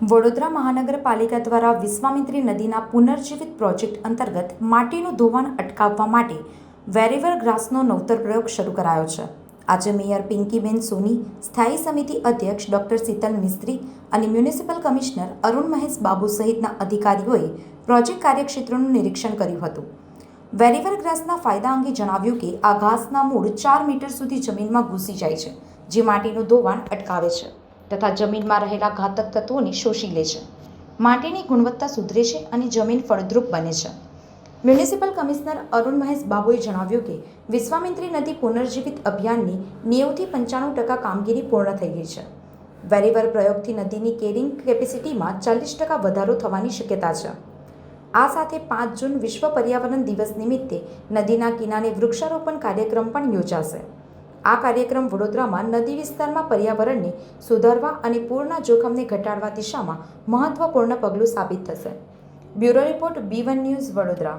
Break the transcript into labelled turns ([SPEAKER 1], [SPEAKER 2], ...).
[SPEAKER 1] વડોદરા મહાનગરપાલિકા દ્વારા વિશ્વામિત્રી નદીના પુનર્જીવિત પ્રોજેક્ટ અંતર્ગત માટીનું ધોવાણ અટકાવવા માટે વેરીવર ગ્રાસનો નવતર પ્રયોગ શરૂ કરાયો છે. આજે મેયર પિંકીબેન સોની, સ્થાયી સમિતિ અધ્યક્ષ ડોક્ટર શીતલ મિસ્ત્રી અને મ્યુનિસિપલ કમિશનર અરુણ મહેશ બાબુ સહિતના અધિકારીઓએ પ્રોજેક્ટ કાર્યક્ષેત્રનું નિરીક્ષણ કર્યું હતું. વેરીવર ગ્રાસના ફાયદા અંગે જણાવ્યું કે આ ઘાસના મૂળ ચાર મીટર સુધી જમીનમાં ઘૂસી જાય છે, જે માટીનું ધોવાણ અટકાવે છે. તથા જમીનમાં રહેલા ઘાતક તત્વોને શોષી લે છે. માટીની ગુણવત્તા સુધરે છે અને જમીન ફળદ્રુપ બને છે. મ્યુનિસિપલ કમિશનર અરુણ મહેશ બાબુએ જણાવ્યું કે, વિશ્વામિત્રી નદી પુનર્જીવિત અભિયાનની નેવુંથી પંચાણું ટકા કામગીરી પૂર્ણ થઈ ગઈ છે. વેરીવર પ્રયોગથી નદીની કેરિંગ કેપેસિટીમાં ચાલીસ ટકા વધારો થવાની શક્યતા છે. આ સાથે પાંચ જૂન વિશ્વ પર્યાવરણ દિવસ નિમિત્તે નદીના કિનારે વૃક્ષારોપણ કાર્યક્રમ પણ યોજાશે. આ કાર્યક્રમ વડોદરામાં નદી વિસ્તારમાં પર્યાવરણને સુધારવા અને પૂરના જોખમને ઘટાડવા દિશામાં મહત્વપૂર્ણ પગલું સાબિત થશે. Bureau report B one news Vadodara.